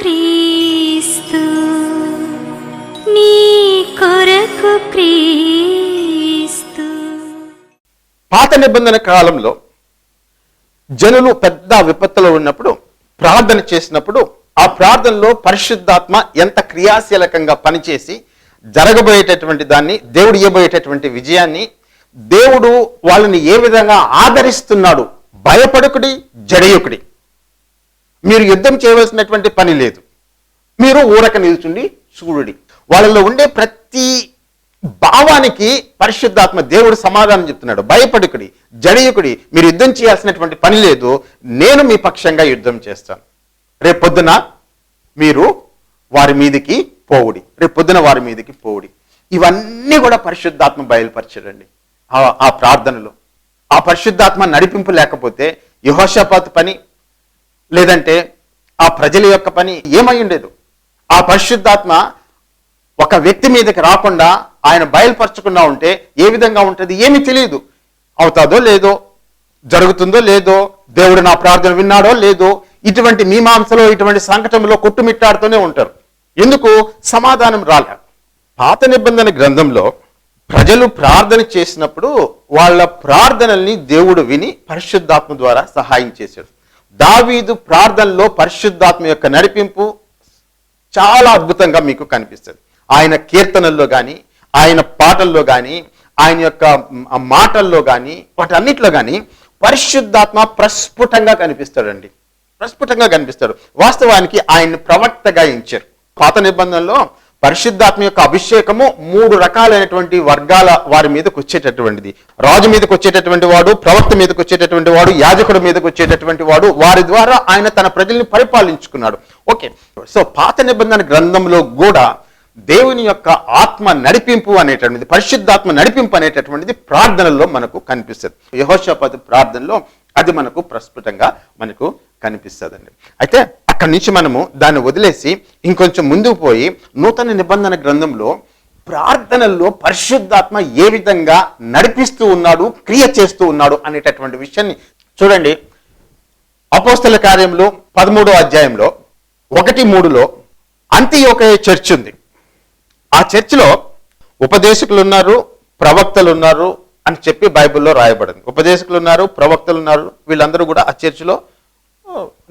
క్రీస్తు నీ కొరకు క్రీస్తు. పాత నిబంధన కాలంలో జనులు పెద్ద విపత్తులో ఉన్నప్పుడు ప్రార్థన చేసినప్పుడు ఆ ప్రార్థనలో పరిశుద్ధాత్మ ఎంత క్రియాశీలకంగా పనిచేసి జరగబోయేటటువంటి దాన్ని దేవుడు ఇవ్వబోయేటటువంటి విజయాన్ని దేవుడు వాళ్ళని ఏ విధంగా ఆదరిస్తున్నాడు? భయపడుకుడి జడయుకుడి. మీరు యుద్ధం చేయవలసినటువంటి పని లేదు. మీరు ఊరక నిల్చుండి చూడుడి వాళ్ళలో ఉండే ప్రతి భావానికి పరిశుద్ధాత్మ దేవుడు సమాధానం చెప్తున్నాడు. భయపడుకుడి జడియుకుడి మీరు యుద్ధం చేయాల్సినటువంటి పని లేదు. నేను మీ పక్షంగా యుద్ధం చేస్తాను. రేపు పొద్దున మీరు వారి మీదికి పోవుడి. రేపు పొద్దున వారి మీదికి పోవుడి. ఇవన్నీ కూడా పరిశుద్ధాత్మ బయలుపరచడండి. ఆ- ఆ ప్రార్థనలో. ఆ పరిశుద్ధాత్మ నడిపింపు లేకపోతే యహోషపాత్ పని లేదంటే ఆ ప్రజల యొక్క పని ఏమై ఉండేదు. ఆ పరిశుద్ధాత్మ ఒక వ్యక్తి మీదకి రాకుండా ఆయన బయలుపరచకుండా ఉంటే ఏ విధంగా ఉంటుంది ఏమీ తెలియదు. అవుతాదో లేదో జరుగుతుందో లేదో దేవుడు నా ప్రార్థన విన్నాడో లేదో ఇటువంటి మీమాంసలో ఇటువంటి సంకటంలో కొట్టుమిట్టాడుతూనే ఉంటారు. ఎందుకు? సమాధానం రాలే. పాత నిబంధన గ్రంథంలో ప్రజలు ప్రార్థన చేసినప్పుడు వాళ్ళ ప్రార్థనల్ని దేవుడు విని పరిశుద్ధాత్మ ద్వారా సహాయం చేశాడు. దావీదు ప్రార్థనలో పరిశుద్ధాత్మ యొక్క నడిపింపు చాలా అద్భుతంగా మీకు కనిపిస్తుంది. ఆయన కీర్తనల్లో కానీ ఆయన పాటల్లో కానీ ఆయన యొక్క మాటల్లో కానీ వాటన్నిటిలో కానీ పరిశుద్ధాత్మ ప్రస్ఫుటంగా కనిపిస్తాడండి. ప్రస్ఫుటంగా కనిపిస్తాడు. వాస్తవానికి ఆయన్ని ప్రవక్తగా ఇచ్చారు పాత నిబంధనలో పరిశుద్ధాత్మ యొక్క అభిషేకము మూడు రకాలైనటువంటి వర్గాల వారి మీదకి వచ్చేటటువంటిది. రాజు మీదకి వచ్చేటటువంటి వాడు ప్రవక్త మీదకు వచ్చేటటువంటి వాడు యాజకుడి మీదకు వచ్చేటటువంటి వాడు వారి ద్వారా ఆయన తన ప్రజల్ని పరిపాలించుకున్నాడు. ఓకే. సో పాత నిబంధన గ్రంథంలో కూడా దేవుని యొక్క ఆత్మ నడిపింపు అనేటటువంటిది పరిశుద్ధాత్మ నడిపింపు అనేటటువంటిది ప్రార్థనల్లో మనకు కనిపిస్తుంది. యహోషపతి ప్రార్థనలో అది మనకు ప్రస్ఫుటంగా మనకు కనిపిస్తుందండి. అయితే అక్కడి నుంచి మనము దాన్ని వదిలేసి ఇంకొంచెం ముందుకు పోయి నూతన నిబంధన గ్రంథంలో ప్రార్థనల్లో పరిశుద్ధాత్మ ఏ విధంగా నడిపిస్తూ ఉన్నాడు క్రియ చేస్తూ ఉన్నాడు అనేటటువంటి విషయాన్ని చూడండి. అపోస్తల కార్యంలో పదమూడో అధ్యాయంలో ఒకటి మూడులో అంత్యోకయ చర్చ్ ఉంది. ఆ చర్చిలో ఉపదేశకులు ఉన్నారు ప్రవక్తలు ఉన్నారు అని చెప్పి బైబిల్లో రాయబడింది. ఉపదేశకులు ఉన్నారు ప్రవక్తలు ఉన్నారు వీళ్ళందరూ కూడా ఆ చర్చిలో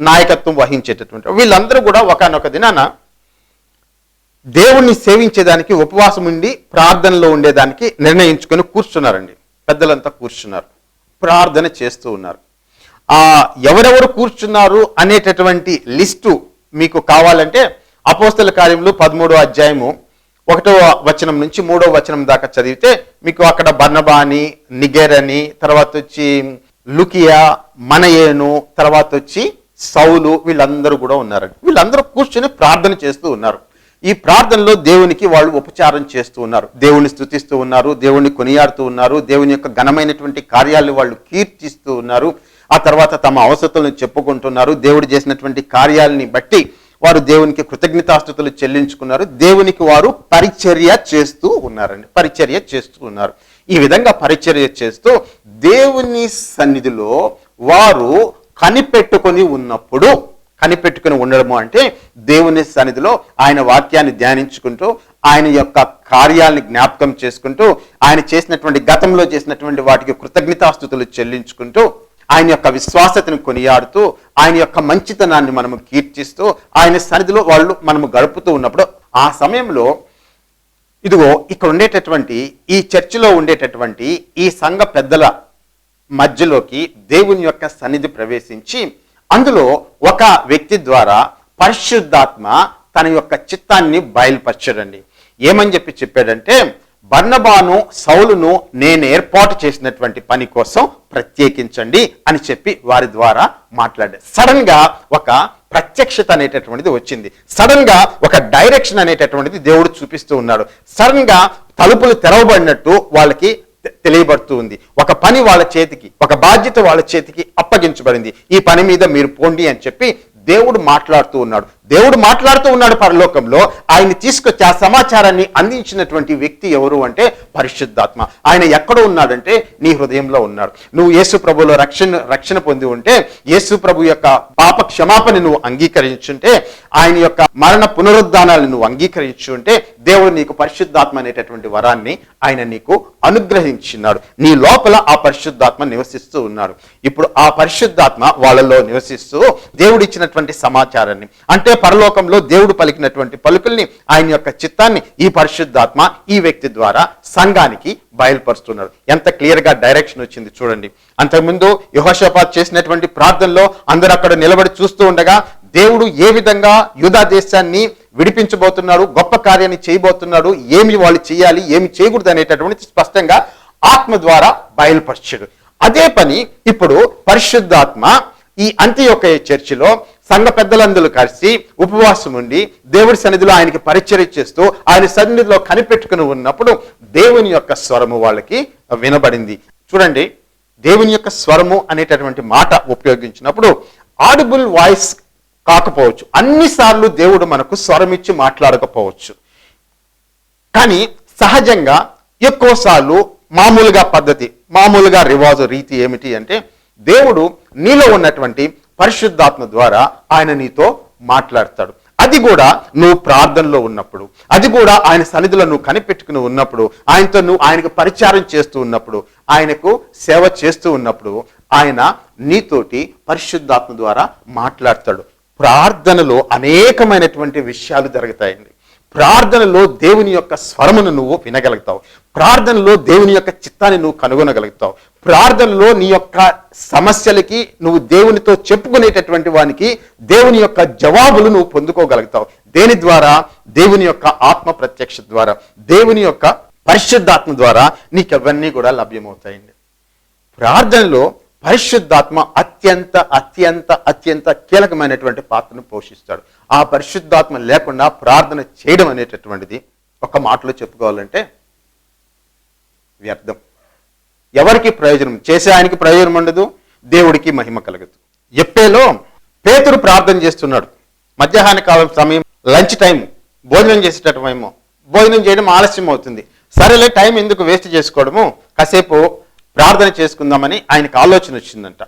నాయకత్వం వహించేటటువంటి వీళ్ళందరూ కూడా ఒకనొక దినాన దేవుణ్ణి సేవించేదానికి ఉపవాసం ఉండి ప్రార్థనలో ఉండేదానికి నిర్ణయించుకొని కూర్చున్నారండి. పెద్దలంతా కూర్చున్నారు. ప్రార్థన చేస్తూ ఉన్నారు. ఆ ఎవరెవరు కూర్చున్నారు అనేటటువంటి లిస్టు మీకు కావాలంటే అపోస్తల కార్యములు పదమూడో అధ్యాయము ఒకటో వచనం నుంచి మూడో వచనం దాకా చదివితే మీకు అక్కడ బర్నబా అని నిగేర్ అని తర్వాత వచ్చి లుకియా మనయేను తర్వాత వచ్చి సౌలు వీళ్ళందరూ కూడా ఉన్నారండి వీళ్ళందరూ కూర్చొని ప్రార్థన చేస్తూ ఉన్నారు. ఈ ప్రార్థనలో దేవునికి వాళ్ళు ఉపచారం చేస్తూ ఉన్నారు. దేవుని స్థుతిస్తూ ఉన్నారు దేవుని కొనియాడుతూ ఉన్నారు దేవుని యొక్క ఘనమైనటువంటి కార్యాలు వాళ్ళు కీర్తిస్తూ ఉన్నారు. ఆ తర్వాత తమ అవసరతలను చెప్పుకుంటున్నారు. దేవుడు చేసినటువంటి కార్యాలని బట్టి వారు దేవునికి కృతజ్ఞతాస్థుతులు చెల్లించుకున్నారు. దేవునికి వారు పరిచర్య చేస్తూ ఉన్నారండి. పరిచర్య చేస్తూ ఉన్నారు. ఈ విధంగా పరిచర్య చేస్తూ దేవుని సన్నిధిలో వారు కనిపెట్టుకొని ఉన్నప్పుడు కనిపెట్టుకుని ఉండడము అంటే దేవుని సన్నిధిలో ఆయన వాక్యాన్ని ధ్యానించుకుంటూ ఆయన యొక్క కార్యాలని జ్ఞాపకం చేసుకుంటూ ఆయన చేసినటువంటి గతంలో చేసినటువంటి వాటికి కృతజ్ఞతాస్థుతులు చెల్లించుకుంటూ ఆయన యొక్క విశ్వాసతను కొనియాడుతూ ఆయన యొక్క మంచితనాన్ని మనము కీర్తిస్తూ ఆయన సన్నిధిలో వాళ్ళు మనము గడుపుతూ ఉన్నప్పుడు ఆ సమయంలో ఇదిగో ఇక్కడ ఉండేటటువంటి ఈ చర్చిలో ఉండేటటువంటి ఈ సంఘ పెద్దల మధ్యలోకి దేవుని యొక్క సన్నిధి ప్రవేశించి అందులో ఒక వ్యక్తి ద్వారా పరిశుద్ధాత్మ తన యొక్క చిత్తాన్ని బయలుపరచడండి. ఏమని చెప్పి చెప్పాడంటే బర్ణబాను సౌలును నేను ఏర్పాటు చేసినటువంటి పని కోసం ప్రత్యేకించండి అని చెప్పి వారి ద్వారా మాట్లాడాడు. సడన్గా ఒక ప్రత్యక్షత అనేటటువంటిది వచ్చింది. సడన్గా ఒక డైరెక్షన్ అనేటటువంటిది దేవుడు చూపిస్తూ ఉన్నాడు. సడన్గా తలుపులు తెరవబడినట్టు వాళ్ళకి తెలియబడుతూ ఉంది ఒక పని వాళ్ళ చేతికి ఒక బాధ్యత వాళ్ళ చేతికి అప్పగించబడింది. ఈ పని మీద మీరు పోండి అని చెప్పి దేవుడు మాట్లాడుతూ ఉన్నాడు. దేవుడు మాట్లాడుతూ ఉన్నాడు పరలోకంలో. ఆయన తీసుకొచ్చి ఆ సమాచారాన్ని అందించినటువంటి వ్యక్తి ఎవరు అంటే పరిశుద్ధాత్మ. ఆయన ఎక్కడ ఉన్నాడంటే నీ హృదయంలో ఉన్నాడు. నువ్వు యేసు ప్రభులో రక్షణ రక్షణ పొంది ఉంటే యేసు ప్రభు యొక్క పాప క్షమాపణ నువ్వు అంగీకరించుంటే ఆయన యొక్క మరణ పునరుద్ధానాలను నువ్వు అంగీకరించుంటే దేవుడు నీకు పరిశుద్ధాత్మ అనేటటువంటి వరాన్ని ఆయన నీకు అనుగ్రహించున్నాడు నీ లోపల ఆ పరిశుద్ధాత్మ నివసిస్తూ ఉన్నాడు. ఇప్పుడు ఆ పరిశుద్ధాత్మ వాళ్ళలో నివసిస్తూ దేవుడిచ్చినటువంటి సమాచారాన్ని అంటే పరలోకంలో దేవుడు పలికినటువంటి పలుకుల్ని ఆయన యొక్క చిత్తాన్ని ఈ పరిశుద్ధాత్మ ఈ వ్యక్తి ద్వారా సంఘానికి బయలుపరుస్తున్నారు. ఎంత క్లియర్గా డైరెక్షన్ వచ్చింది చూడండి. అంతకుముందు యహోషపాత్ చేసినటువంటి ప్రార్థనలో అందరూ అక్కడ నిలబడి చూస్తూ ఉండగా దేవుడు ఏ విధంగా యూదా దేశాన్ని విడిపించబోతున్నాడు గొప్ప కార్యాన్ని చేయబోతున్నాడు ఏమి వాళ్ళు చేయాలి ఏమి చేయకూడదు అనేటటువంటి స్పష్టంగా ఆత్మ ద్వారా బయలుపరిచాడు. అదే పని ఇప్పుడు పరిశుద్ధాత్మ ఈ అంత్యొక్క చర్చిలో సంఘ పెద్దలందరూ కలిసి ఉపవాసం ఉండి దేవుడి సన్నిధిలో ఆయనకి పరిచర్య చేస్తూ ఆయన సన్నిధిలో కనిపెట్టుకుని ఉన్నప్పుడు దేవుని యొక్క స్వరము వాళ్ళకి వినబడింది. చూడండి దేవుని యొక్క స్వరము అనేటటువంటి మాట ఉపయోగించినప్పుడు ఆడిబుల్ వాయిస్ కాకపోవచ్చు. అన్నిసార్లు దేవుడు మనకు స్వరం ఇచ్చి మాట్లాడకపోవచ్చు. కానీ సహజంగా ఎక్కువసార్లు మామూలుగా పద్ధతి మామూలుగా రివాజు రీతి ఏమిటి అంటే దేవుడు నీలో ఉన్నటువంటి పరిశుద్ధాత్మ ద్వారా ఆయన నీతో మాట్లాడతాడు. అది కూడా నువ్వు ప్రార్థనలో ఉన్నప్పుడు అది కూడా ఆయన సన్నిధిలో నువ్వు కనిపెట్టుకుని ఉన్నప్పుడు ఆయనతో నువ్వు ఆయనకు పరిచారం చేస్తూ ఉన్నప్పుడు ఆయనకు సేవ చేస్తూ ఉన్నప్పుడు ఆయన నీతోటి పరిశుద్ధాత్మ ద్వారా మాట్లాడతాడు. ప్రార్థనలో అనేకమైనటువంటి విషయాలు జరుగుతాయండి. ప్రార్థనలో దేవుని యొక్క స్వరమును నువ్వు వినగలుగుతావు. ప్రార్థనలో దేవుని యొక్క చిత్తాన్ని నువ్వు కనుగొనగలుగుతావు. ప్రార్థనలో నీ యొక్క సమస్యలకి నువ్వు దేవునితో చెప్పుకునేటటువంటి వానికి దేవుని యొక్క జవాబులు నువ్వు పొందుకోగలుగుతావు. దేని ద్వారా? దేవుని యొక్క ఆత్మ ప్రత్యక్ష ద్వారా. దేవుని యొక్క పరిశుద్ధాత్మ ద్వారా నీకు అవన్నీ కూడా లభ్యమవుతాయండి. ప్రార్థనలో పరిశుద్ధాత్మ అత్యంత అత్యంత అత్యంత కీలకమైనటువంటి పాత్రను పోషిస్తాడు. ఆ పరిశుద్ధాత్మ లేకుండా ప్రార్థన చేయడం అనేటటువంటిది ఒక మాటలో చెప్పుకోవాలంటే వ్యర్థం. ఎవరికి ప్రయోజనం? చేసే ఆయనకి ప్రయోజనం ఉండదు దేవుడికి మహిమ కలగదు ఎప్పేలో పేతురు ప్రార్థన చేస్తున్నాడు. మధ్యాహ్న కాలం సమయం లంచ్ టైం భోజనం చేసేటటువంటి భోజనం చేయడం ఆలస్యం అవుతుంది సరేలే టైం ఎందుకు వేస్ట్ చేసుకోవడము? కాసేపు ప్రార్థన చేసుకుందామని ఆయనకు ఆలోచన వచ్చిందంట.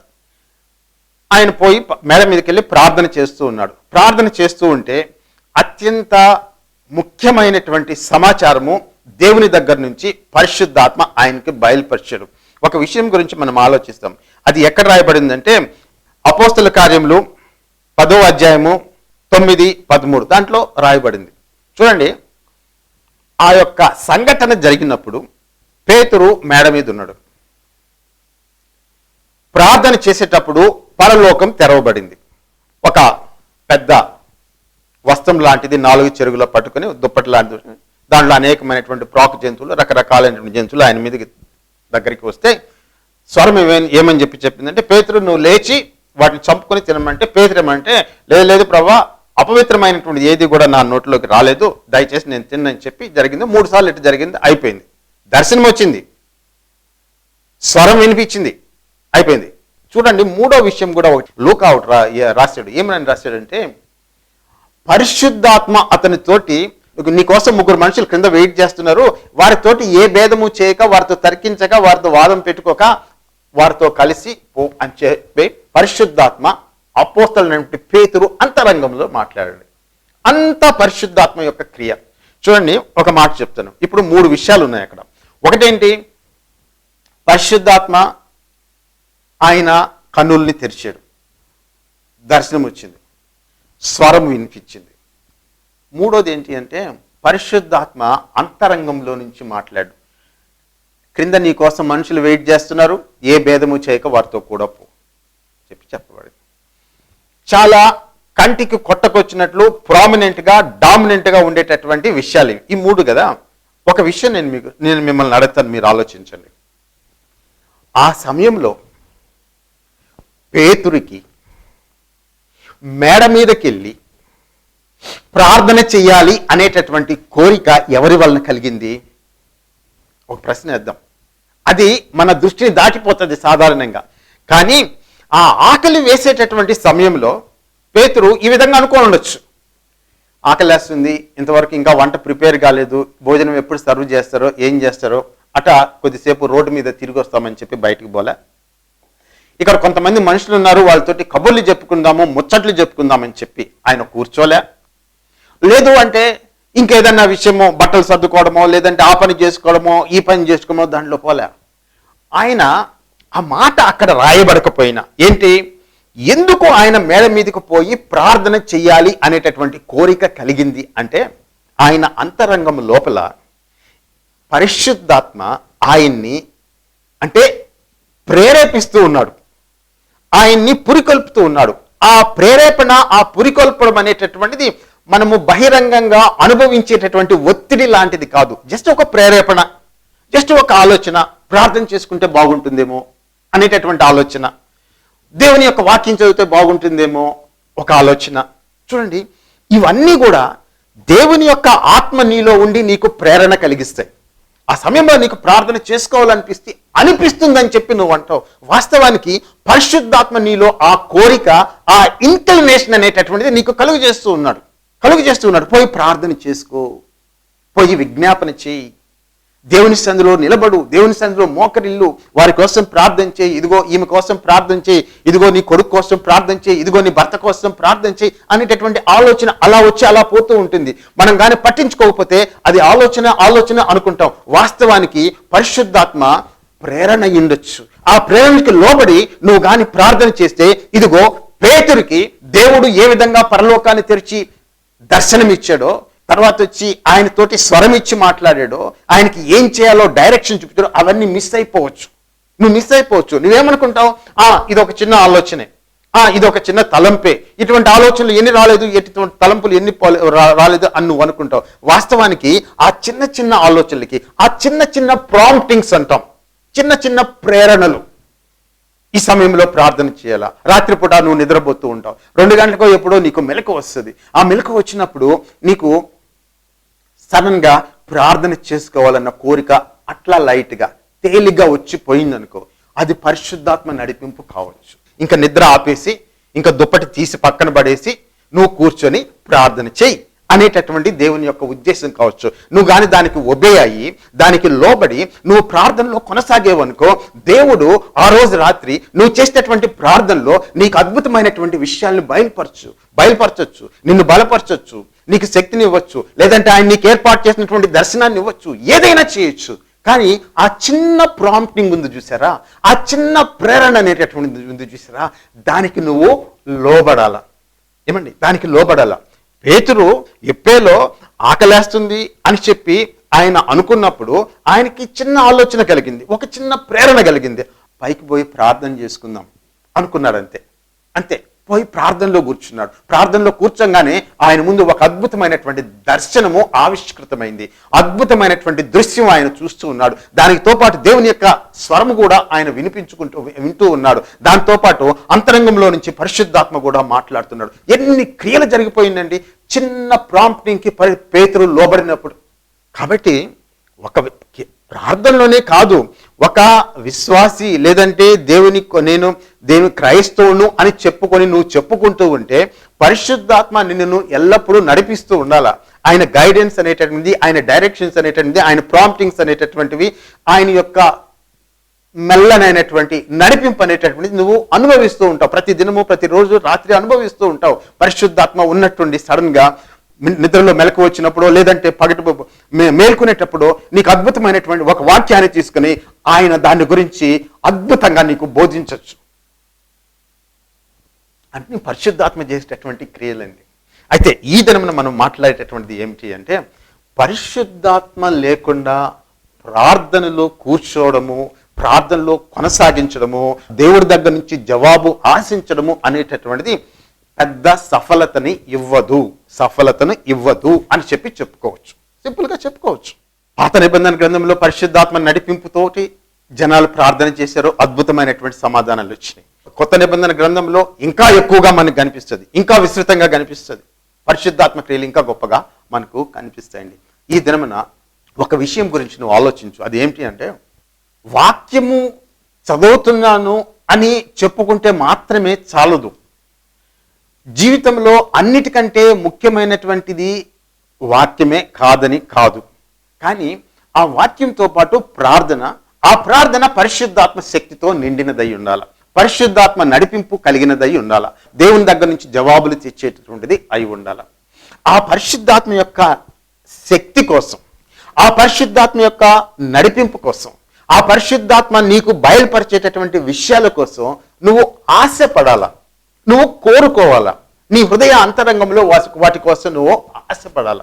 ఆయన పోయి మేడ మీదకి వెళ్ళి ప్రార్థన చేస్తూ ఉన్నాడు. ప్రార్థన చేస్తూ ఉంటే అత్యంత ముఖ్యమైనటువంటి సమాచారము దేవుని దగ్గర నుంచి పరిశుద్ధాత్మ ఆయనకి బయలుపరిచాడు. ఒక విషయం గురించి మనం ఆలోచిస్తాం. అది ఎక్కడ రాయబడిందంటే అపోస్తల కార్యములు పదో అధ్యాయము తొమ్మిది పదమూడు దాంట్లో రాయబడింది. చూడండి ఆ యొక్క సంఘటన జరిగినప్పుడు పేతురు మేడ మీద ఉన్నాడు ప్రార్థన చేసేటప్పుడు పరలోకం తెరవబడింది. ఒక పెద్ద వస్త్రం లాంటిది నాలుగు చెరుగులో పట్టుకుని దుప్పటి లాంటిది దాంట్లో అనేకమైనటువంటి ప్రాకు జంతువులు రకరకాలైనటువంటి జంతువులు ఆయన మీదకి దగ్గరికి వస్తే స్వరం ఏమని ఏమని చెప్పి చెప్పిందంటే పేతురు నువ్వు లేచి వాటిని చంపుకొని తినమంటే పేతురు ఏమంటే లేదు లేదు ప్రభా అపవిత్రమైనటువంటి ఏది కూడా నా నోట్లోకి రాలేదు దయచేసి నేను తిన్నని చెప్పి జరిగింది. మూడు సార్లు ఇటు జరిగింది అయిపోయింది. దర్శనం వచ్చింది స్వరం వినిపించింది. అయిపోయింది. చూడండి మూడో విషయం కూడా ఒకటి. లూక్ అవుట్ రా రాశాడు. ఏమని రాశాడంటే పరిశుద్ధాత్మ అతని తోటి నీకోసం ముగ్గురు మనుషులు క్రింద వెయిట్ చేస్తున్నారు. వారితోటి ఏ భేదము చేయక వారితో తర్కించక వారితో వాదం పెట్టుకోక వారితో కలిసి పో అని చెప్పి పరిశుద్ధాత్మ అపోస్తలైనటువంటి పేతురు అంతరంగంలో మాట్లాడండి. అంత పరిశుద్ధాత్మ యొక్క క్రియ. చూడండి ఒక మాట చెప్తాను. ఇప్పుడు మూడు విషయాలు ఉన్నాయి అక్కడ. ఒకటేంటి? పరిశుద్ధాత్మ ఆయన కన్నుల్ని తెరిచాడు. దర్శనం వచ్చింది. స్వరం వినిపించింది. మూడోది ఏంటి అంటే పరిశుద్ధాత్మ అంతరంగంలో నుంచి మాట్లాడు. క్రింద నీ కోసం మనుషులు వెయిట్ చేస్తున్నారు. ఏ భేదము చేయక వారితో కూడా పో. చెప్పి చెప్పబడింది. చాలా కంటికి కొట్టకొచ్చినట్లు ప్రామినెంట్గా డామినెంట్గా ఉండేటటువంటి విషయాలు ఈ మూడు కదా. ఒక విషయం నేను మీకు నేను మిమ్మల్ని అడుగుతాను మీరు ఆలోచించండి. ఆ సమయంలో పేతురికి మేడ మీదకెళ్ళి ప్రార్థన చెయ్యాలి అనేటటువంటి కోరిక ఎవరి వలన కలిగింది? ఒక ప్రశ్న వేద్దాం. అది మన దృష్టిని దాటిపోతుంది సాధారణంగా. కానీ ఆ ఆకలి వేసేటటువంటి సమయంలో పేతురు ఈ విధంగా అనుకోని ఉండొచ్చు. ఆకలేస్తుంది ఇంతవరకు ఇంకా వంట ప్రిపేర్ కాలేదు భోజనం ఎప్పుడు సర్వ్ చేస్తారో ఏం చేస్తారో అట కొద్దిసేపు రోడ్డు మీద తిరిగి వస్తామని చెప్పి బయటికి పోలే ఇక్కడ కొంతమంది మనుషులు ఉన్నారు వాళ్ళతోటి కబుర్లు చెప్పుకుందాము ముచ్చట్లు చెప్పుకుందామని చెప్పి ఆయన కూర్చోలే. లేదు అంటే ఇంకేదన్నా విషయమో బట్టలు సర్దుకోవడమో లేదంటే ఆ పని చేసుకోవడమో ఈ పని చేసుకోవడమో దాంట్లో పోలే. ఆయన ఆ మాట అక్కడ రాయబడకపోయినా ఏంటి? ఎందుకు ఆయన మేడ మీదకి పోయి ప్రార్థన చెయ్యాలి అనేటటువంటి కోరిక కలిగింది అంటే ఆయన అంతరంగం లోపల పరిశుద్ధాత్మ ఆయన్ని అంటే ప్రేరేపిస్తూ ఉన్నాడు. ఆయన్ని పురికొల్పుతూ ఉన్నాడు. ఆ ప్రేరేపణ ఆ పురికొల్పడం అనేటటువంటిది మనము బహిరంగంగా అనుభవించేటటువంటి ఒత్తిడి లాంటిది కాదు. జస్ట్ ఒక ప్రేరేపణ జస్ట్ ఒక ఆలోచన ప్రార్థన చేసుకుంటే బాగుంటుందేమో అనేటటువంటి ఆలోచన. దేవుని యొక్క వాక్యం చదివితే బాగుంటుందేమో ఒక ఆలోచన. చూడండి ఇవన్నీ కూడా దేవుని యొక్క ఆత్మ నీలో ఉండి నీకు ప్రేరణ కలిగిస్తాయి. ఆ సమయంలో నీకు ప్రార్థన చేసుకోవాలనిపిస్తే అనిపిస్తుందని చెప్పి నువ్వు అంటావు. వాస్తవానికి పరిశుద్ధాత్మ నీలో ఆ కోరిక ఆ ఇంక్లినేషన్ అనేటటువంటిది నీకు కలుగు చేస్తూ ఉన్నాడు. కలుగు చేస్తూ ఉన్నాడు. పోయి ప్రార్థన చేసుకో. పోయి విజ్ఞాపన చేయి. దేవుని సందులో నిలబడు దేవుని సందులో మోకరిల్లు వారి కోసం ప్రార్థన చేయి ఇదిగో ఈమె కోసం ప్రార్థన చేయి ఇదిగో నీ కొడుకు కోసం ప్రార్థన చేయి ఇదిగో నీ భర్త కోసం ప్రార్థన చేయి అనేటటువంటి ఆలోచన అలా వచ్చి అలా పోతూ ఉంటుంది. మనం కానీ పట్టించుకోకపోతే అది ఆలోచన ఆలోచన అనుకుంటాం. వాస్తవానికి పరిశుద్ధాత్మ ప్రేరణ ఉండొచ్చు ఆ ప్రేరణకి లోబడి నువ్వు గాని ప్రార్థన చేస్తే ఇదిగో పేతురికి దేవుడు ఏ విధంగా పరలోకాన్ని తెరిచి దర్శనమిచ్చాడో తర్వాత వచ్చి ఆయనతోటి స్వరం ఇచ్చి మాట్లాడాడో ఆయనకి ఏం చేయాలో డైరెక్షన్ చూపించాడో అవన్నీ మిస్ అయిపోవచ్చు. నువ్వు మిస్ అయిపోవచ్చు. నువ్వేమనుకుంటావు? ఆ ఇది ఒక చిన్న ఆలోచనే. ఆ ఇది ఒక చిన్న తలంపే. ఇటువంటి ఆలోచనలు ఎన్ని రాలేదు ఎటువంటి తలంపులు ఎన్ని రాలేదు అని నువ్వు అనుకుంటావు. వాస్తవానికి ఆ చిన్న చిన్న ఆలోచనలకి ఆ చిన్న చిన్న ప్రాంప్టింగ్స్ అంటాం. చిన్న చిన్న ప్రేరణలు. ఈ సమయంలో ప్రార్థన చేయాలా? రాత్రిపూట నువ్వు నిద్రపోతూ ఉంటావు. రెండు గంటలకో ఎప్పుడో నీకు మెలకు వస్తుంది. ఆ మెలకు వచ్చినప్పుడు నీకు సడన్గా ప్రార్థన చేసుకోవాలన్న కోరిక అట్లా లైట్గా తేలిగ్గా వచ్చి పోయిందనుకో అది పరిశుద్ధాత్మ నడిపింపు కావచ్చు. ఇంకా నిద్ర ఆపేసి ఇంకా దుప్పటి తీసి పక్కన పడేసి నువ్వు కూర్చొని ప్రార్థన చెయ్యి అనేటటువంటి దేవుని యొక్క ఉద్దేశం కావచ్చు. నువ్వు కానీ దానికి ఒబే అయ్యి దానికి లోబడి నువ్వు ప్రార్థనలో కొనసాగేవనుకో దేవుడు ఆ రోజు రాత్రి నువ్వు చేసినటువంటి ప్రార్థనలో నీకు అద్భుతమైనటువంటి విషయాలను బయలుపరచు బయలుపరచచ్చు నిన్ను బలపరచొచ్చు. నీకు శక్తిని ఇవ్వచ్చు లేదంటే ఆయన నీకు ఏర్పాటు చేసినటువంటి దర్శనాన్ని ఇవ్వచ్చు ఏదైనా చేయొచ్చు. కానీ ఆ చిన్న ప్రాంప్టింగ్ ఉంది చూసారా? ఆ చిన్న ప్రేరణ అనేటటువంటిది ఉంది చూసారా? దానికి నువ్వు లోబడాల. ఏమండి? దానికి లోబడాల. పేతురు ఎప్పేలో ఆకలేస్తుంది అని చెప్పి ఆయన అనుకున్నప్పుడు ఆయనకి చిన్న ఆలోచన కలిగింది ఒక చిన్న ప్రేరణ కలిగింది. పైకి పోయి ప్రార్థన చేసుకుందాం అనుకున్నాడు అంతే అంతే. పోయి ప్రార్థనలో కూర్చున్నాడు. ప్రార్థనలో కూర్చోగానే ఆయన ముందు ఒక అద్భుతమైనటువంటి దర్శనము ఆవిష్కృతమైంది. అద్భుతమైనటువంటి దృశ్యం ఆయన చూస్తూ ఉన్నాడు. దానితో పాటు దేవుని యొక్క స్వరము కూడా ఆయన వినిపించుకుంటూ వింటూ ఉన్నాడు. దాంతోపాటు అంతరంగంలో నుంచి పరిశుద్ధాత్మ కూడా మాట్లాడుతున్నాడు. ఎన్ని క్రియలు జరిగిపోయిందండి? చిన్న ప్రాంప్టింగ్కి పరి పేతులు లోబడినప్పుడు. కాబట్టి ఒక ప్రార్థనలోనే కాదు ఒక విశ్వాసి లేదంటే దేవుని నేను దేవుని క్రైస్తవును అని చెప్పుకొని నువ్వు చెప్పుకుంటూ ఉంటే పరిశుద్ధాత్మ నిన్ను ఎల్లప్పుడూ నడిపిస్తూ ఉండాలా. ఆయన గైడెన్స్ అనేటటువంటిది ఆయన డైరెక్షన్స్ అనేటటువంటిది ఆయన ప్రాంప్టింగ్స్ అనేటటువంటివి ఆయన యొక్క మెల్లనైనటువంటి నడిపింపు అనేటటువంటిది నువ్వు అనుభవిస్తూ ఉంటావు. ప్రతి దినము ప్రతిరోజు రాత్రి అనుభవిస్తూ ఉంటావు. పరిశుద్ధాత్మ ఉన్నట్టుండి సడన్గా నిద్రలో మెలకు వచ్చినప్పుడు లేదంటే పగటి మేల్కొనేటప్పుడు నీకు అద్భుతమైనటువంటి ఒక వాక్యాన్ని తీసుకుని ఆయన దాని గురించి అద్భుతంగా నీకు బోధించవచ్చు అన్ని పరిశుద్ధాత్మ చేసేటటువంటి క్రియలండి. అయితే ఈ దినమున మనం మాట్లాడేటటువంటిది ఏమిటి అంటే పరిశుద్ధాత్మ లేకుండా ప్రార్థనలో కూర్చోవడము ప్రార్థనలో కొనసాగించడము దేవుడి దగ్గర నుంచి జవాబు ఆశించడము అనేటటువంటిది పెద్ద సఫలతని ఇవ్వదు సఫలతను ఇవ్వదు అని చెప్పి చెప్పుకోవచ్చు. సింపుల్గా చెప్పుకోవచ్చు. పాత నిబంధన గ్రంథంలో పరిశుద్ధాత్మ నడిపింపుతోటి జనాలు ప్రార్థన చేశారు అద్భుతమైనటువంటి సమాధానాలు వచ్చినాయి. కొత్త నిబంధన గ్రంథంలో ఇంకా ఎక్కువగా మనకు కనిపిస్తుంది ఇంకా విస్తృతంగా కనిపిస్తుంది. పరిశుద్ధాత్మ క్రియలు ఇంకా గొప్పగా మనకు కనిపిస్తాయండి. ఈ దినమున ఒక విషయం గురించి నువ్వు ఆలోచించు. అది ఏంటి అంటే వాక్యము చదువుతున్నాను అని చెప్పుకుంటే మాత్రమే చాలదు. జీవితంలో అన్నిటికంటే ముఖ్యమైనటువంటిది వాక్యమే కాదని కాదు. కానీ ఆ వాక్యంతో పాటు ప్రార్థన ఆ ప్రార్థన పరిశుద్ధాత్మ శక్తితో నిండినదై ఉండాలి. పరిశుద్ధాత్మ నడిపింపు కలిగినదై ఉండాల. దేవుని దగ్గర నుంచి జవాబులు తెచ్చేటటువంటిది అయి ఉండాల. ఆ పరిశుద్ధాత్మ యొక్క శక్తి కోసం ఆ పరిశుద్ధాత్మ యొక్క నడిపింపు కోసం ఆ పరిశుద్ధాత్మ నీకు బయలుపరిచేటటువంటి విషయాల కోసం నువ్వు ఆశపడాల. నువ్వు కోరుకోవాలా? నీ హృదయ అంతరంగంలో వాటి కోసం నువ్వు ఆశపడాల?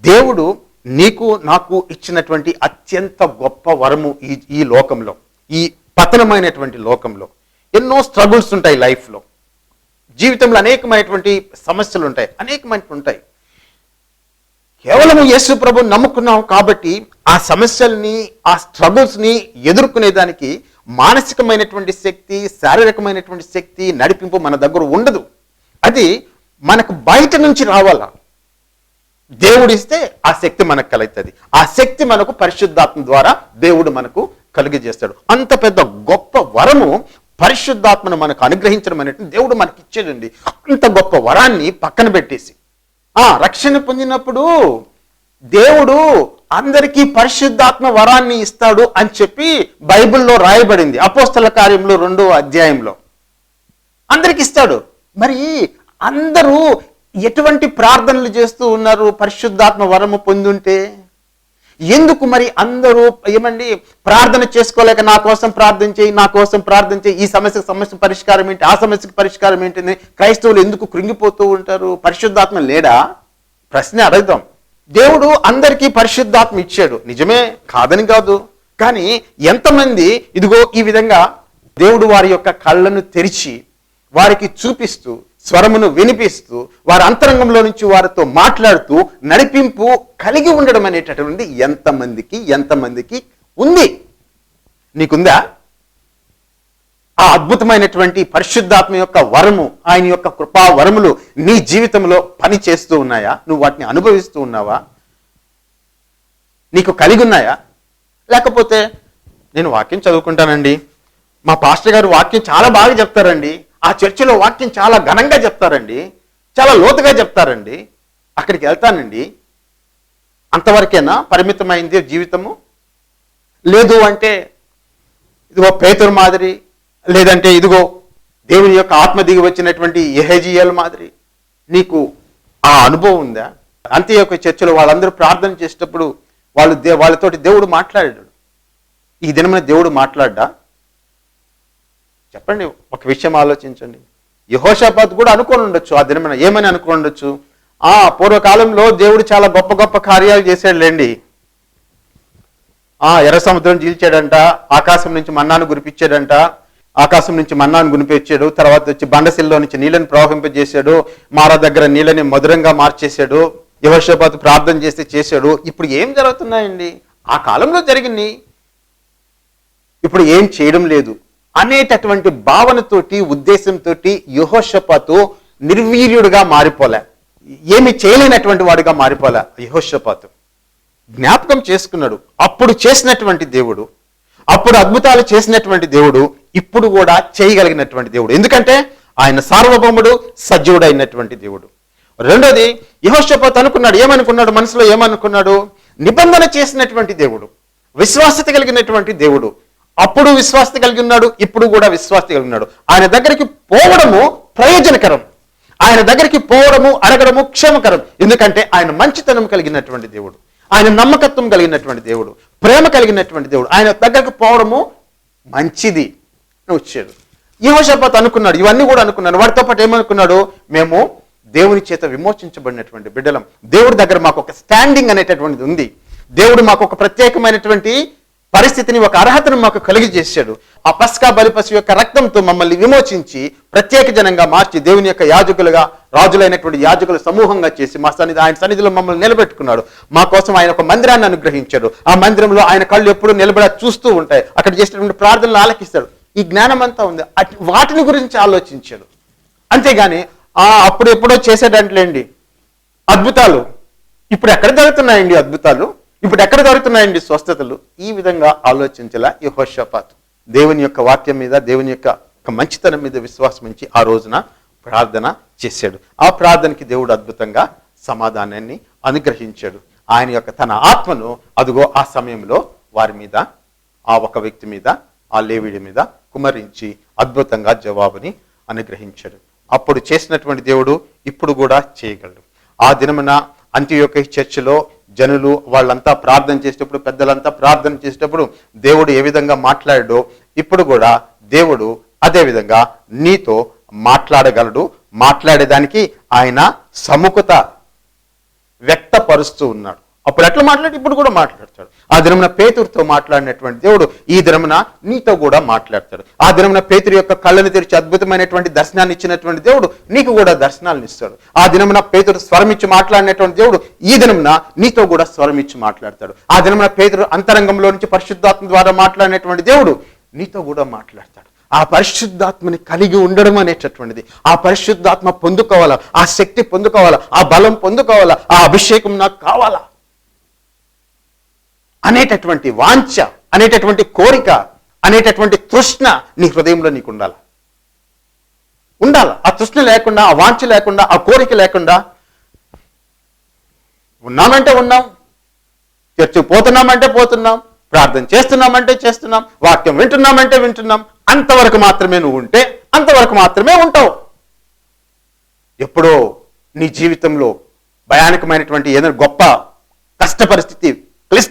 దేవుడు నీకు నాకు ఇచ్చినటువంటి అత్యంత గొప్ప వరము ఈ ఈ లోకంలో ఈ పతనమైనటువంటి లోకంలో. ఎన్నో స్ట్రగుల్స్ ఉంటాయి లైఫ్లో. జీవితంలో అనేకమైనటువంటి సమస్యలు ఉంటాయి అనేకమైనటువంటి ఉంటాయి. కేవలం యేసు ప్రభు నమ్ముకున్నాం కాబట్టి ఆ సమస్యల్ని ఆ స్ట్రగుల్స్ని ఎదుర్కొనేదానికి మానసికమైనటువంటి శక్తి శారీరకమైనటువంటి శక్తి నడిపింపు మన దగ్గర ఉండదు. అది మనకు బయట నుంచి రావాల? దేవుడిస్తే ఆ శక్తి మనకు కలుగుతుంది. ఆ శక్తి మనకు పరిశుద్ధాత్మ ద్వారా దేవుడు మనకు కలుగజేస్తాడు. అంత పెద్ద గొప్ప వరము పరిశుద్ధాత్మను మనకు అనుగ్రహించడం అనేటువంటి దేవుడు మనకి ఇచ్చేదండి అంత గొప్ప వరాన్ని పక్కన పెట్టేసి. ఆ రక్షణ పొందినప్పుడు దేవుడు అందరికీ పరిశుద్ధాత్మ వరాన్ని ఇస్తాడు అని చెప్పి బైబిల్లో రాయబడింది. అపోస్తల కార్యంలో రెండో అధ్యాయంలో. అందరికి ఇస్తాడు. మరి అందరూ ఎటువంటి ప్రార్థనలు చేస్తూ ఉన్నారు? పరిశుద్ధాత్మ వరము పొందుంటే? ఎందుకు మరి అందరూ ఏమండి? ప్రార్థన చేసుకోలేక నా కోసం ప్రార్థన చేయి నా కోసం ప్రార్థన చేయి ఈ సమస్యకు సమస్య పరిష్కారం ఏంటి ఆ సమస్యకు పరిష్కారం ఏంటి క్రైస్తవులు ఎందుకు కృంగిపోతూ ఉంటారు? పరిశుద్ధాత్మ లేడా? ప్రశ్న అడుగుదాం. దేవుడు అందరికీ పరిశుద్ధాత్మ ఇచ్చాడు. నిజమే? కాదని కాదు. కానీ ఎంతమంది ఇదిగో ఈ విధంగా దేవుడు వారి యొక్క కళ్ళను తెరిచి వారికి చూపిస్తూ స్వరమును వినిపిస్తూ వారి అంతరంగంలో నుంచి వారితో మాట్లాడుతూ నడిపింపు కలిగి ఉండడం అనేటటువంటి ఎంతమందికి ఎంతమందికి ఉంది. నీకుందా? ఆ అద్భుతమైనటువంటి పరిశుద్ధాత్మ యొక్క వరము ఆయన యొక్క కృపా వరములు నీ జీవితంలో పని చేస్తూ ఉన్నాయా? నువ్వు వాటిని అనుభవిస్తూ ఉన్నావా? నీకు కలిగి ఉన్నాయా? లేకపోతే నేను వాక్యం చదువుకుంటానండి. మా పాస్టర్ గారు వాక్యం చాలా బాగా చెప్తారండి. ఆ చర్చిలో వాక్యం చాలా ఘనంగా చెప్తారండి. చాలా లోతుగా చెప్తారండి. అక్కడికి వెళ్తానండి. అంతవరకేనా పరిమితమైంది జీవితము? లేదు అంటే ఇదిగో పేతురు మాదిరి లేదంటే ఇదిగో దేవుని యొక్క ఆత్మ దిగి వచ్చినటువంటి ఎహెజియల్ మాదిరి నీకు ఆ అనుభవం ఉందా? అంతే యొక్క చర్చలో వాళ్ళందరూ ప్రార్థన చేసేటప్పుడు వాళ్ళు దే వాళ్ళతోటి దేవుడు మాట్లాడాడు. ఈ దినమైన దేవుడు మాట్లాడ్డా? చెప్పండి ఒక విషయం ఆలోచించండి. యహోషాబాద్ కూడా అనుకోని ఉండొచ్చు ఆ దినమైన ఏమని అనుకుని ఉండొచ్చు? ఆ పూర్వకాలంలో దేవుడు చాలా గొప్ప గొప్ప కార్యాలు చేశాడులేండి. ఆ ఎర్ర సముద్రం జీల్చాడంట ఆకాశం నుంచి మన్నాను గురిపించాడంట ఆకాశం నుంచి మన్నాను గునిపించాడు తర్వాత వచ్చి బండశిల్లో నుంచి నీళ్ళని ప్రవహింపజేశాడు. మారా దగ్గర నీళ్ళని మధురంగా మార్చేశాడు. యహోషపాత్ ప్రార్థన చేస్తే చేశాడు. ఇప్పుడు ఏం జరుగుతున్నాయండి? ఆ కాలంలో జరిగింది. ఇప్పుడు ఏం చేయడం లేదు. అనేటటువంటి భావనతోటి ఉద్దేశంతో యహోషపాతు నిర్వీర్యుడిగా మారిపోలే. ఏమి చేయలేనటువంటి వాడిగా మారిపోలే యహోషపాతు. జ్ఞాపకం చేసుకున్నాడు. అప్పుడు చేసినటువంటి దేవుడు అప్పుడు అద్భుతాలు చేసినటువంటి దేవుడు ఇప్పుడు కూడా చేయగలిగినటువంటి దేవుడు. ఎందుకంటే ఆయన సార్వభౌముడు సజీవుడైనటువంటి దేవుడు. రెండోది యహోషపత్ అనుకున్నాడు. ఏమనుకున్నాడు? మనసులో ఏమనుకున్నాడు? నిబంధన చేసినటువంటి దేవుడు. విశ్వాసత కలిగినటువంటి దేవుడు. అప్పుడు విశ్వాసత కలిగి ఉన్నాడు ఇప్పుడు కూడా విశ్వాసత కలిగి ఉన్నాడు. ఆయన దగ్గరికి పోవడము ప్రయోజనకరం. ఆయన దగ్గరికి పోవడము అడగడము క్షేమకరం. ఎందుకంటే ఆయన మంచితనం కలిగినటువంటి దేవుడు. ఆయన నమ్మకత్వం కలిగినటువంటి దేవుడు ప్రేమ కలిగినటువంటి దేవుడు. ఆయన దగ్గరకు పోవడము మంచిది. అని వచ్చాడు యహోషపాత్ అనుకున్నాడు ఇవన్నీ కూడా అనుకున్నాడు. వాటితో పాటు ఏమనుకున్నాడు? మేము దేవుని చేత విమోచించబడినటువంటి బిడ్డలం. దేవుడి దగ్గర మాకు ఒక స్టాండింగ్ అనేటటువంటిది ఉంది. దేవుడు మాకు ఒక ప్రత్యేకమైనటువంటి పరిస్థితిని ఒక అర్హతను మాకు కలిగి చేశాడు ఆ పస్కా బలిపశు యొక్క రక్తంతో మమ్మల్ని విమోచించి ప్రత్యేక జనంగా మార్చి దేవుని యొక్క యాజకులుగా రాజులైనటువంటి యాజకుల సమూహంగా చేసి మా సన్నిధి ఆయన సన్నిధిలో మమ్మల్ని నిలబెట్టుకున్నాడు. మా కోసం ఆయన ఒక మందిరాన్ని అనుగ్రహించాడు. ఆ మందిరంలో ఆయన కళ్ళు ఎప్పుడు నిలబడ చూస్తూ ఉంటాయి. అక్కడ చేసినటువంటి ప్రార్థనలు ఆలకిస్తాడు. ఈ జ్ఞానం అంతా ఉంది వాటిని గురించి ఆలోచించాడు. అంతేగాని ఆ అప్పుడు ఎప్పుడో చేసేటంట్లేండి? అద్భుతాలు. ఇప్పుడు ఎక్కడ జరుగుతున్నాయండి అద్భుతాలు? ఇప్పుడు ఎక్కడ దొరుకుతున్నాయండి స్వస్థతలు? ఈ విధంగా ఆలోచించేలా ఈ హోషపాత్ దేవుని యొక్క వాక్యం మీద దేవుని యొక్క ఒక మంచితనం మీద విశ్వాసం ఉంచి ఆ రోజున ప్రార్థన చేశాడు. ఆ ప్రార్థనకి దేవుడు అద్భుతంగా సమాధానాన్ని అనుగ్రహించాడు. ఆయన యొక్క తన ఆత్మను అదుగో ఆ సమయంలో వారి మీద ఆ ఒక వ్యక్తి మీద ఆ లేవిడి మీద కుమరించి అద్భుతంగా జవాబుని అనుగ్రహించాడు. అప్పుడు చేసినటువంటి దేవుడు ఇప్పుడు కూడా చేయగలడు. ఆ దినమున అంత్యొక్క చర్చిలో జనులు వాళ్ళంతా ప్రార్థన చేసేటప్పుడు పెద్దలంతా ప్రార్థన చేసేటప్పుడు దేవుడు ఏ విధంగా మాట్లాడాడో ఇప్పుడు కూడా దేవుడు అదేవిధంగా నీతో మాట్లాడగలడు. మాట్లాడేదానికి ఆయన సముఖత వ్యక్తపరుస్తూ ఉన్నాడు. అప్పుడు ఎట్లా మాట్లాడి ఇప్పుడు కూడా మాట్లాడతాడు. ఆ దినమున పేతురుతో మాట్లాడినటువంటి దేవుడు ఈ దినమున నీతో కూడా మాట్లాడతాడు. ఆ దినమున పేతురు యొక్క కళ్ళను తెరిచి అద్భుతమైనటువంటి దర్శనాన్ని ఇచ్చినటువంటి దేవుడు నీకు కూడా దర్శనాలను ఇస్తాడు. ఆ దినమున పేతురు స్వరమిచ్చి మాట్లాడినటువంటి దేవుడు ఈ దినమున నీతో కూడా స్వరం ఇచ్చి మాట్లాడతాడు. ఆ దినమున పేతురు అంతరంగంలో నుంచి పరిశుద్ధాత్మ ద్వారా మాట్లాడినటువంటి దేవుడు నీతో కూడా మాట్లాడతాడు. ఆ పరిశుద్ధాత్మని కలిగి ఉండడం అనేటటువంటిది. ఆ పరిశుద్ధాత్మ పొందుకోవాలా? ఆ శక్తి పొందుకోవాలా? ఆ బలం పొందుకోవాలా? ఆ అభిషేకం నాకు కావాలా? అనేటటువంటి వాంఛ అనేటటువంటి కోరిక అనేటటువంటి తృష్ణ నీ హృదయంలో నీకు ఉండాలి. ఉండాలి ఆ తృష్ణ లేకుండా ఆ వాంఛ లేకుండా ఆ కోరిక లేకుండా ఉన్నామంటే ఉన్నాం. చర్చి పోతున్నామంటే పోతున్నాం. ప్రార్థన చేస్తున్నామంటే చేస్తున్నాం. వాక్యం వింటున్నామంటే వింటున్నాం. అంతవరకు మాత్రమే నువ్వు ఉంటే అంతవరకు మాత్రమే ఉంటావు. ఎప్పుడో నీ జీవితంలో భయానకమైనటువంటి ఏదైనా గొప్ప కష్ట పరిస్థితి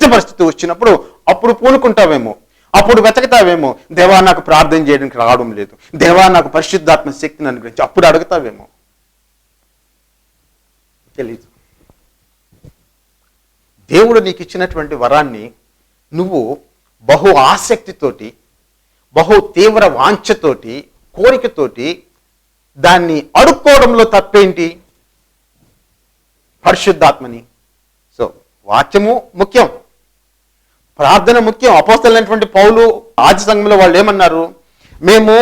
క్లిష్ట పరిస్థితి వచ్చినప్పుడు అప్పుడు పూనుకుంటావేమో? అప్పుడు వెతకతావేమో? దేవా నాకు ప్రార్థన చేయడానికి రావడం లేదు. దేవా నాకు పరిశుద్ధాత్మ శక్తిని అనుగ్రహించి. అప్పుడు అడుగుతావేమో? తెలీదు. దేవుడు నీకు ఇచ్చినటువంటి వరాన్ని నువ్వు బహు ఆసక్తితోటి బహు తీవ్ర వాంఛతోటి కోరికతోటి దాన్ని అడుక్కోవడంలో తప్పేంటి? పరిశుద్ధాత్మని. సో వాక్యము ముఖ్యం. ప్రార్థన ముఖ్యం. అపోస్తలైనటువంటి పౌలు ఆది సంఘంలో వాళ్ళు ఏమన్నారు? మేము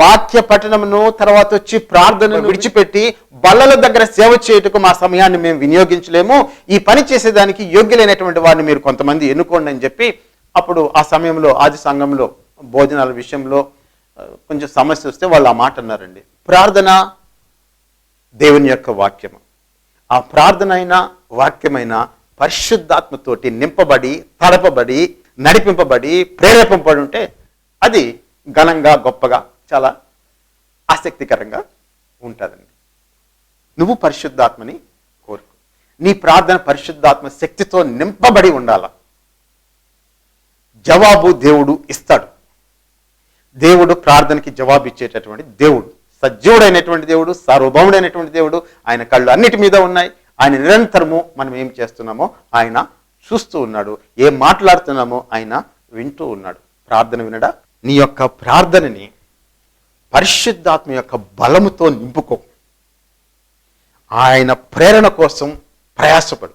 వాక్య పఠనమును తర్వాత వచ్చి ప్రార్థనను విడిచిపెట్టి బల్లల దగ్గర సేవ చేయుటకు మా సమయాన్ని మేము వినియోగించలేము. ఈ పని చేసేదానికి యోగ్యులైనటువంటి వారిని మీరు కొంతమంది ఎన్నుకోండి అని చెప్పి అప్పుడు ఆ సమయంలో ఆది సంఘంలో భోజనాల విషయంలో కొంచెం సమస్య వస్తే వాళ్ళు ఆ మాట అన్నారండి. ప్రార్థన దేవుని యొక్క వాక్యము. ఆ ప్రార్థన అయినా వాక్యమైన పరిశుద్ధాత్మతోటి నింపబడి తడపబడి నడిపింపబడి ప్రేరేపింపబడి ఉంటే అది ఘనంగా గొప్పగా చాలా ఆసక్తికరంగా ఉంటుందండి. నువ్వు పరిశుద్ధాత్మని కోరుకు. నీ ప్రార్థన పరిశుద్ధాత్మ శక్తితో నింపబడి ఉండాల. జవాబు దేవుడు ఇస్తాడు. దేవుడు ప్రార్థనకి జవాబు ఇచ్చేటటువంటి దేవుడు సజీవుడైనటువంటి దేవుడు సార్వభౌముడైనటువంటి దేవుడు ఆయన కళ్ళు అన్నిటి మీద ఉన్నాయి. ఆయన నిరంతరము మనం ఏం చేస్తున్నామో ఆయన చూస్తూ ఉన్నాడు. ఏం మాట్లాడుతున్నామో ఆయన వింటూ ఉన్నాడు. ప్రార్థన వినడా? నీ యొక్క ప్రార్థనని పరిశుద్ధాత్మ యొక్క బలముతో నింపుకో. ఆయన ప్రేరణ కోసం ప్రయాసపడు.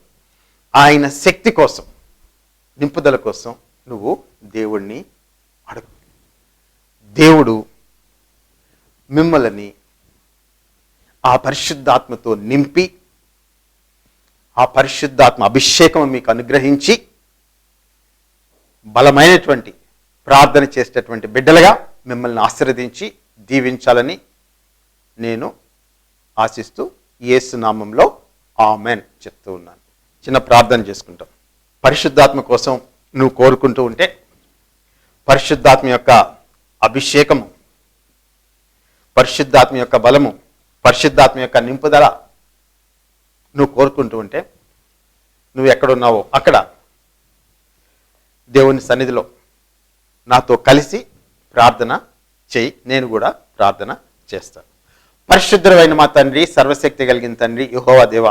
ఆయన శక్తి కోసం నింపుదల కోసం నువ్వు దేవుణ్ణి అడుగు. దేవుడు మిమ్మల్ని ఆ పరిశుద్ధాత్మతో నింపి ఆ పరిశుద్ధాత్మ అభిషేకం మీకు అనుగ్రహించి బలమైనటువంటి ప్రార్థన చేసేటటువంటి బిడ్డలుగా మిమ్మల్ని ఆశీర్వదించి దీవించాలని నేను ఆశిస్తూ ఏసునామంలో ఆమెన్ చెప్తూ ఉన్నాను. చిన్న ప్రార్థన చేసుకుంటాం. పరిశుద్ధాత్మ కోసం నువ్వు కోరుకుంటూ ఉంటే పరిశుద్ధాత్మ యొక్క అభిషేకము పరిశుద్ధాత్మ యొక్క బలము పరిశుద్ధాత్మ యొక్క నింపుదల నువ్వు కోరుకుంటూ ఉంటే నువ్వు ఎక్కడున్నావో అక్కడ దేవుని సన్నిధిలో నాతో కలిసి ప్రార్థన చేయి. నేను కూడా ప్రార్థన చేస్తాను పరిశుద్ధమైన మా తండ్రి సర్వశక్తి కలిగిన తండ్రి యహోవా దేవ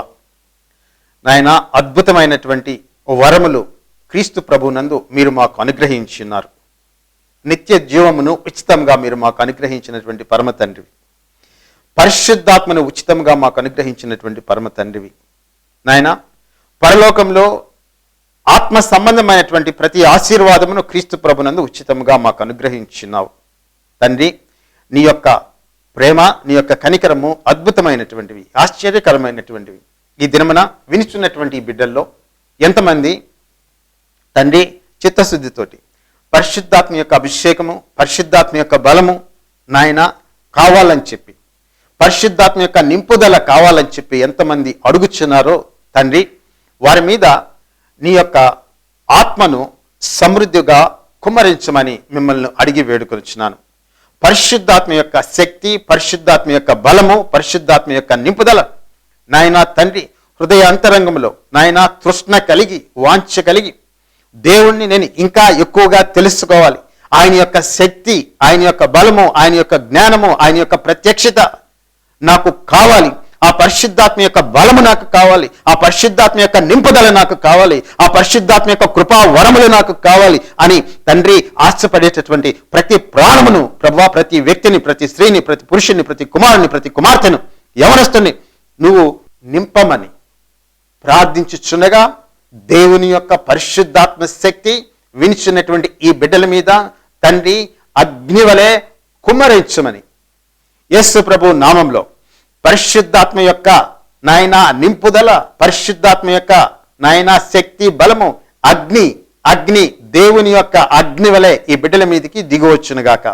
నాయన అద్భుతమైనటువంటి వరములు క్రీస్తు ప్రభునందు మీరు మాకు అనుగ్రహించున్నారు నిత్య జీవమును ఉచితంగా మీరు మాకు అనుగ్రహించినటువంటి పరమ తండ్రి పరిశుద్ధాత్మను ఉచితంగా మాకు అనుగ్రహించినటువంటి పరమ తండ్రివి. నాయన పరలోకంలో ఆత్మ సంబంధమైనటువంటి ప్రతి ఆశీర్వాదమును క్రీస్తు ప్రభునందు ఉచితంగా మాకు అనుగ్రహించున్నావు తండ్రి నీ యొక్క ప్రేమ నీ యొక్క కనికరము అద్భుతమైనటువంటివి ఆశ్చర్యకరమైనటువంటివి. ఈ దినమున వినిచున్నటువంటి ఈ బిడ్డల్లో ఎంతమంది తండ్రి చిత్తశుద్ధితోటి పరిశుద్ధాత్మ యొక్క అభిషేకము పరిశుద్ధాత్మ యొక్క బలము నాయన కావాలని చెప్పి పరిశుద్ధాత్మ యొక్క నింపుదల కావాలని చెప్పి ఎంతమంది అడుగుచున్నారో తండ్రి వారి మీద నీ యొక్క ఆత్మను సమృద్ధిగా కుమ్మరించమని మిమ్మల్ని అడిగి వేడుకొనిచున్నాను. పరిశుద్ధాత్మ యొక్క శక్తి పరిశుద్ధాత్మ యొక్క బలము పరిశుద్ధాత్మ యొక్క నింపుదల నాయన తండ్రి హృదయ అంతరంగంలో నాయన తృష్ణ కలిగి వాంఛ కలిగి దేవుణ్ణి నేను ఇంకా ఎక్కువగా తెలుసుకోవాలి. ఆయన యొక్క శక్తి ఆయన యొక్క బలము ఆయన యొక్క జ్ఞానము ఆయన యొక్క ప్రత్యక్షత నాకు కావాలి. ఆ పరిశుద్ధాత్మ యొక్క బలము నాకు కావాలి. ఆ పరిశుద్ధాత్మ యొక్క నింపుదల నాకు కావాలి. ఆ పరిశుద్ధాత్మ యొక్క కృపా వరములు నాకు కావాలి అని తండ్రి ఆశపడేటటువంటి ప్రతి ప్రాణమును ప్రభా ప్రతి వ్యక్తిని ప్రతి స్త్రీని ప్రతి పురుషుని ప్రతి కుమారుని ప్రతి కుమార్తెను యవనస్తుని నువ్వు నింపమని ప్రార్థించుచున్నగా దేవుని యొక్క పరిశుద్ధాత్మ శక్తి వినిచినటువంటి ఈ బిడ్డల మీద తండ్రి అగ్నివలే కుమ్మరించమని. యేసు ప్రభు నామంలో పరిశుద్ధాత్మ యొక్క నాయన నింపుదల పరిశుద్ధాత్మ యొక్క నాయన శక్తి బలము అగ్ని అగ్ని దేవుని యొక్క అగ్ని వలె ఈ బిడ్డల మీదకి దిగువచ్చునుగాక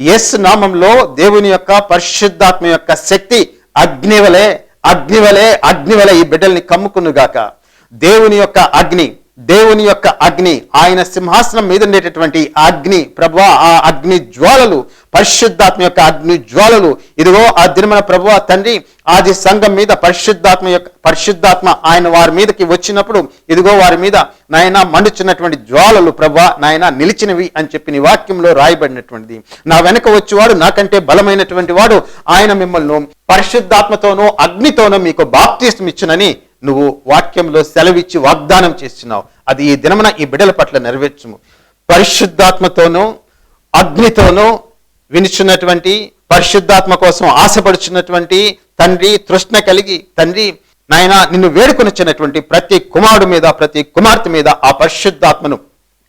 ఎస్ నామంలో దేవుని యొక్క పరిశుద్ధాత్మ యొక్క శక్తి అగ్ని వలె అగ్ని వలె అగ్ని వలె ఈ బిడ్డల్ని కమ్ముకునుగాక. దేవుని యొక్క అగ్ని దేవుని యొక్క అగ్ని ఆయన సింహాసనం మీద ఉండేటటువంటి అగ్ని ప్రభా ఆ అగ్ని జ్వాలలు పరిశుద్ధాత్మ యొక్క అగ్ని జ్వాలలు. ఇదిగో ఆ దినమన ప్రభు తండ్రి ఆది సంఘం మీద పరిశుద్ధాత్మ యొక్క పరిశుద్ధాత్మ ఆయన వారి మీదకి వచ్చినప్పుడు ఇదిగో వారి మీద నాయన మండుచున్నటువంటి జ్వాలలు ప్రభు నాయన నిలిచినవి అని చెప్పి నీ వాక్యంలో రాయబడినటువంటిది. నా వెనక వచ్చేవాడు నాకంటే బలమైనటువంటి వాడు ఆయన మిమ్మల్ని పరిశుద్ధాత్మతోనూ అగ్నితోనూ మీకు బాప్తీసం ఇచ్చునని నువ్వు వాక్యంలో సెలవిచ్చి వాగ్దానం చేస్తున్నావు. అది ఈ దినమున ఈ బిడ్డల పట్ల నెరవేర్చుము. పరిశుద్ధాత్మతోనూ అగ్నితోనూ వినిచున్నటువంటి పరిశుద్ధాత్మ కోసం ఆశపడుచున్నటువంటి తండ్రి తృష్ణ కలిగి తండ్రి నాయన నిన్ను వేడుకొనిచ్చినటువంటి ప్రతి కుమారుడు మీద ప్రతి కుమార్తె మీద ఆ పరిశుద్ధాత్మను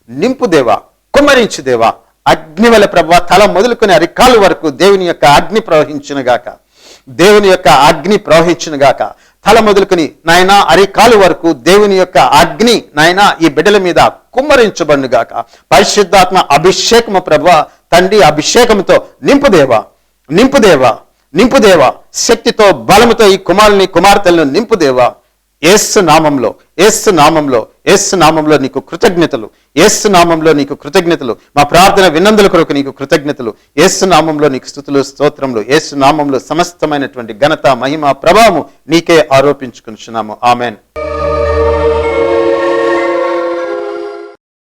నింపుదేవా కుమ్మరించుదేవా. అగ్నివల ప్రభ తల మొదలుకొని అరికాలు వరకు దేవుని యొక్క అగ్ని ప్రవహించునుగాక. దేవుని యొక్క అగ్ని ప్రవహించునుగాక. తల మొదలుకుని నాయన అరికాలు వరకు దేవుని యొక్క అగ్ని నాయన ఈ బిడ్డల మీద కుమ్మరించబడుగాక పరిశుద్ధాత్మ అభిషేకము ప్రభ తండ్రి అభిషేకంతో నింపుదేవా నింపుదేవా నింపుదేవా. శక్తితో బలముతో ఈ కుమారుని కుమార్తెలను నింపుదేవా. ఏసు నామంలో ఏసు నామంలో ఎస్ నామంలో నీకు కృతజ్ఞతలు ఎస్ నామంలో నీకు కృతజ్ఞతలు. మా ప్రార్థన విన్నందుల కొరకు నీకు కృతజ్ఞతలు. ఎస్ నామంలో నీకు స్థుతులు స్తోత్రములు. ఎస్ నామంలో సమస్తమైనటువంటి ఘనత మహిమ ప్రభావము నీకే ఆరోపించుకుంటున్నాము ఆమెన్.